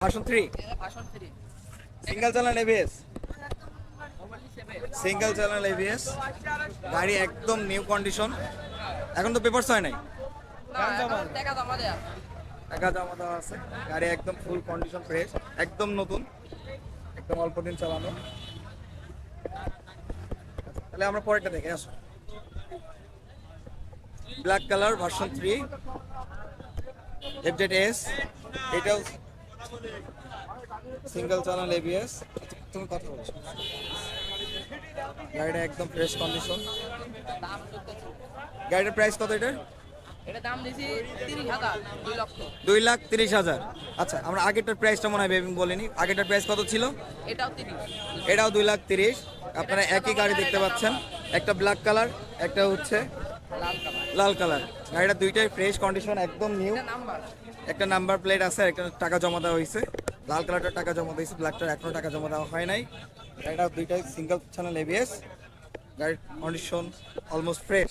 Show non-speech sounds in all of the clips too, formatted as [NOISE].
Version three three single চালান ABS single চালান ABS গাড়ি একদম নিউ কন্ডিশন এখন তো পেপারস হয় নাই? দেখা জমা দেয়া। টাকা জমা দেওয়া আছে। গাড়ি একদম ফুল কন্ডিশন ফ্রেশ একদম নতুন। একদম অল্প দিন চালানো। তাহলে আমরা পরেরটা দেখে আসো। Black colour version three FZ S এটাও সিঙ্গেল চ্যানেল এবিএস তুমি কথা বলছো গাড়িটা একদম ফ্রেশ কন্ডিশন গাড়িটার প্রাইস কত এটার? এটা দাম দিছি তিরিশ হাজার দুই লক্ষ। দুই লাখ তিরিশ হাজার। আচ্ছা আমরা আগেরটার প্রাইসটা মনে হয় বেবি বলিনি। আগেরটার প্রাইস কত ছিল? এটাও তিরিশ। এটাও দুই লাখ তিরিশ। আপনারা একই গাড়ি দেখতে পাচ্ছেন। একটা ব্ল্যাক কালার একটা হচ্ছে লাল কালার গাড়িটা দুইটাই ফ্রেশ কন্ডিশন একদম নিউ নাম্বার একটা নাম্বার প্লেট আছে একটা টাকা জমা দেওয়া হয়েছে। লাল কালারটা টাকা জমা দিয়েছে, ব্ল্যাকটার এখনও টাকা জমা দেওয়া হয় নাই। গাড়িটা দুইটাই সিঙ্গেল চ্যানেল এবিএস গাড়ির কন্ডিশন অলমোস্ট ফ্রেশ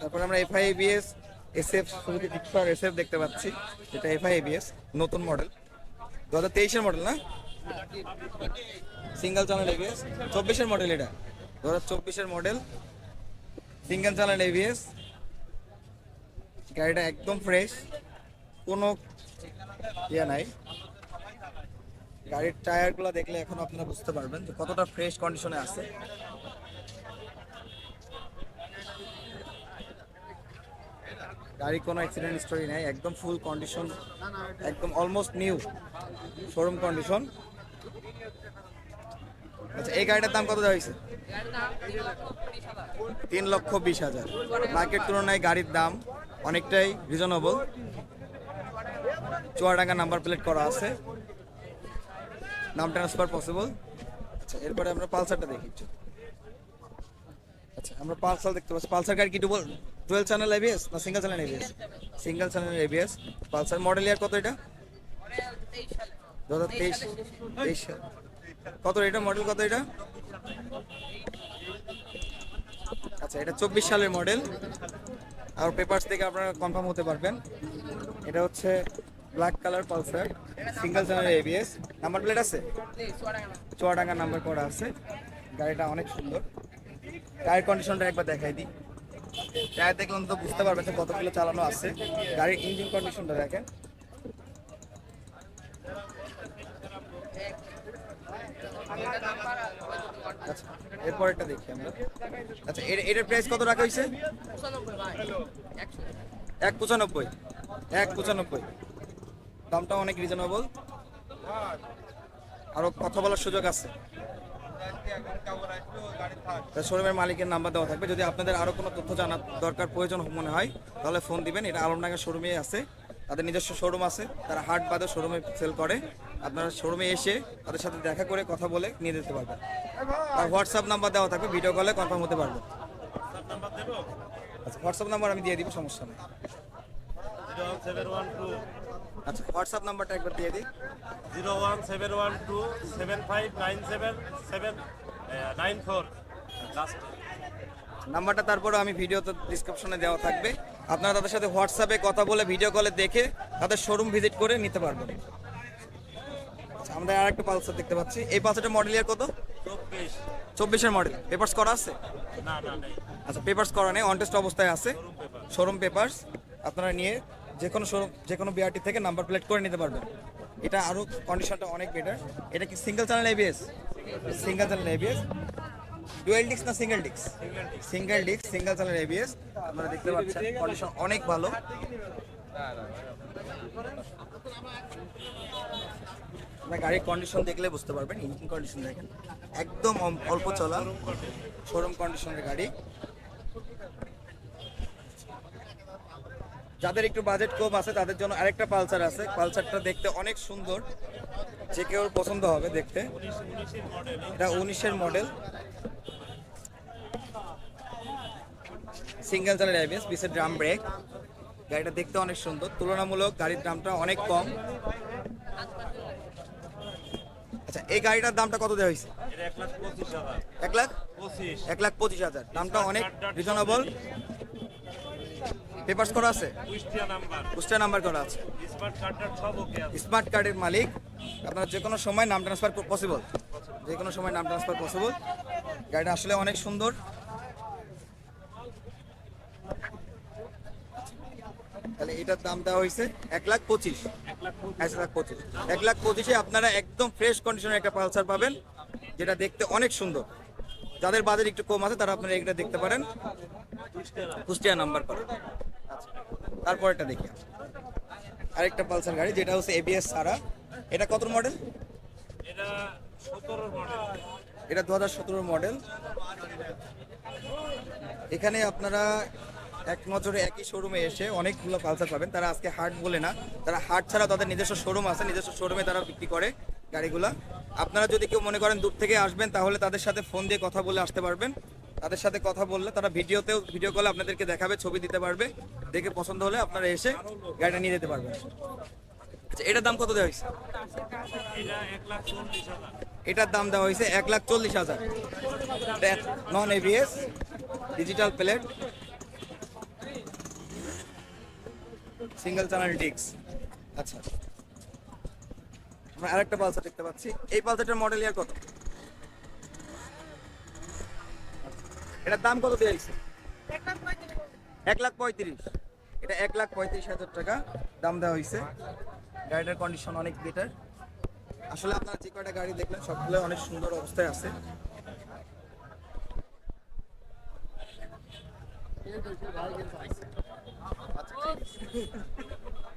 তারপর আমরা এফআই এবিএস এসএফ শুরুতে পিকচার এসএফ দেখতে পাচ্ছি। এটা এফআই এবিএস নতুন মডেল দু হাজার তেইশের মডেল না? সিঙ্গেল চ্যানেল এবিএস চব্বিশের মডেল এটা। দু হাজার চব্বিশের মডেল সিঙ্গেল চ্যানেল এবিএস গাড়িটা একদম ফ্রেশ কোনো ইয়ে নাই। গাড়ির টায়ারগুলো দেখলে এখন আপনারা বুঝতে পারবেন যে কতটা ফ্রেশ কন্ডিশনে আছে। গাড়ি কোনো অ্যাক্সিডেন্ট স্টোরি নাই, একদম ফুল কন্ডিশন একদম অলমোস্ট নিউ শোরুম কন্ডিশন আচ্ছা এই গাড়িটার দাম কত লক্ষ তিন লক্ষ বিশ হাজার। মার্কেট তুলনায় গাড়ির দাম অনেকটাই রিজনেবল চুয়াডাঙ্গা নাম্বার প্লেট করা আছে। নাম ট্রান্সফার পসিবল আচ্ছা এরপরে আমরা পালসারটা দেখি। আচ্ছা আমরা পালসার দেখতে পাচ্ছি। পালসার গাড়ি কি ডুবল টুয়েলভ চ্যানেল এবিএস না single channel ABS single channel ABS Pulsar model year কত এটা? দু হাজার তেইশ। তেইশ। কত এটা? মডেল কত এটা? আচ্ছা এটা চব্বিশ সালের মডেল আর পেপারস থেকে আপনারা কনফার্ম হতে পারবেন। এটা হচ্ছে black colour Pulsar single channel ABS number plate আছে? চুয়াডাঙ্গা নাম্বার করা আছে। গাড়িটা অনেক সুন্দর। টায়ার কন্ডিশনটা একবার দেখাই দিই। টায়ার দেখলে তো বুঝতে পারবেন যে কত কিলো চালানো আছে। গাড়ির ইঞ্জিন কন্ডিশনটা দেখেন। আচ্ছা আমরা। আচ্ছা এটার প্রাইস কত রাখা হয়েছে? এক পঁচানব্বই। এক পঁচানব্বই। দামটা অনেক রিজনেবল আরও কথা বলার সুযোগ আছে। শোরুমের মালিকের নাম্বার দেওয়া থাকবে। যদি আপনাদের আরও কোনো তথ্য জানার দরকার, প্রয়োজন মনে হয়, তাহলে ফোন দিবেন। এটা আলমডাঙ্গা শোরুমে আছে। তাদের নিজস্ব শোরুম আছে। তারা হাট বাদে শোরুমে সেল করে। আপনারা শোরুমে এসে তাদের সাথে দেখা করে কথা বলে নিয়ে যেতে পারবেন। আর হোয়াটসঅ্যাপ নাম্বার দেওয়া থাকবে ভিডিও কলে কনফার্ম হতে পারবেন। আচ্ছা হোয়াটসঅ্যাপ নাম্বার আমি দিয়ে দিব সমস্যা নেই। আচ্ছা হোয়াটসঅ্যাপ নাম্বারটা একবার দিয়ে দিই। Zero one seven one two seven five nine seven seven nine four. Last নাম্বারটা তারপরে আমি ভিডিওতে ডিসক্রিপশনে দেওয়া থাকবে। আপনারা তাদের সাথে হোয়াটসঅ্যাপে কথা বলে ভিডিও কলে দেখে তাদের শোরুম ভিজিট করে নিতে পারবেন। আমরা আর একটা পালসার দেখতে পাচ্ছি। এই পালসারটা মডেল ইয়ার কত? চব্বিশ। চব্বিশের মডেল পেপার্স করা আছে? আচ্ছা পেপার্স করা নেই। অনটেস্ট অবস্থায় আছে। শোরুম পেপার্স আপনারা নিয়ে যে কোনো শোরুম যে কোনো বিআরটি থেকে নাম্বার প্লেট করে নিতে পারবেন। এটা আরও কন্ডিশনটা অনেক বেটার এটা কি single channel ABS single channel ABS dual disc না single disc single disc single channel ABS আপনারা দেখতে পাচ্ছেন কন্ডিশন অনেক ভালো। আপনার গাড়ির কন্ডিশন দেখলে বুঝতে পারবেন ইঞ্জিন কন্ডিশন দেখেন। একদম অল্প চলা শোরুম কন্ডিশনের গাড়ি। যাদের একটু বাজেট কম আছে, তাদের জন্য আরেকটা পালসার আছে। পালসারটা দেখতে অনেক সুন্দর। যে কেউ পছন্দ হবে দেখতে। এটা উনিশের মডেল সিঙ্গেল চালের আইবিএস পিসের ড্রাম ব্রেক গাড়িটা দেখতে অনেক সুন্দর। তুলনামূলক গাড়ির দামটা অনেক কম। আচ্ছা এই গাড়িটার দামটা কত দেওয়া হয়েছে? এক লাখ এক লাখ পঁচিশ হাজার। দামটা অনেক রিজনেবল পেপারস করা আছে? কুষ্টিয়া নাম্বার। করা আছে। স্মার্ট কার্ডের মালিক আপনার যে কোনো সময় নাম ট্রান্সফার পসিবল যে কোনো সময় নাম ট্রান্সফার পসিবল গাড়িটা আসলে অনেক সুন্দর। তাহলে এটার দাম দেওয়া হয়েছে এক লাখ পঁচিশ। এক লাখ পঁচিশ। এক লাখ পঁচিশে আপনারা একদম ফ্রেশ কন্ডিশনের একটা পালসার পাবেন যেটা দেখতে অনেক সুন্দর। যাদের বাজার একটু কম আছে তারা আপনারা এটা দেখতে পারেন। কুষ্টিয়া নাম্বার তারপর এটা দেখি। আরেকটা পালসার গাড়ি যেটা হচ্ছে এবিএস সারা এটা কত মডেল এটা মডেল এটা দু হাজার সতেরো মডেল এখানে আপনারা এক নজরে একই শোরুমে এসে অনেকগুলো পালসার পাবেন। তারা আজকে হাট বলে না, তারা হাট ছাড়া তাদের নিজস্ব শোরুম আছে, নিজস্ব শোরুমে তারা বিক্রি করে গাড়িগুলা। আপনারা যদি কেউ মনে করেন দূর থেকে আসবেন, তাহলে তাদের সাথে ফোন দিয়ে কথা বলে আসতে পারবেন। তাদের সাথে কথা বললে তারা ভিডিওতেও ভিডিও কলে আপনাদেরকে দেখাবে, ছবি দিতে পারবে। দেখে পছন্দ হলে আপনারা এসে গাড়িটা নিয়ে যেতে পারবেন। আচ্ছা এটার দাম কত দেওয়া হয়েছে? এটার দাম দেওয়া হয়েছে এক লাখ চল্লিশ হাজার। Non ABS digital plate single channel ডিক্স আচ্ছা। আমরা আরেকটা পালসার দেখতে পাচ্ছি। এই পালসারটার মডেল ইয়ার কত? এটার দাম কত দেওয়া হয়েছে এক লাখ পঁয়ত্রিশ। এটা এক লাখ পঁয়ত্রিশ হাজার টাকা দাম দেওয়া হয়েছে। গাড়িটার কন্ডিশন অনেক বেটার আসলে আপনারা যে কয়টা গাড়ি দেখলেন সবগুলো অনেক সুন্দর অবস্থায় আছে। Artık [LAUGHS]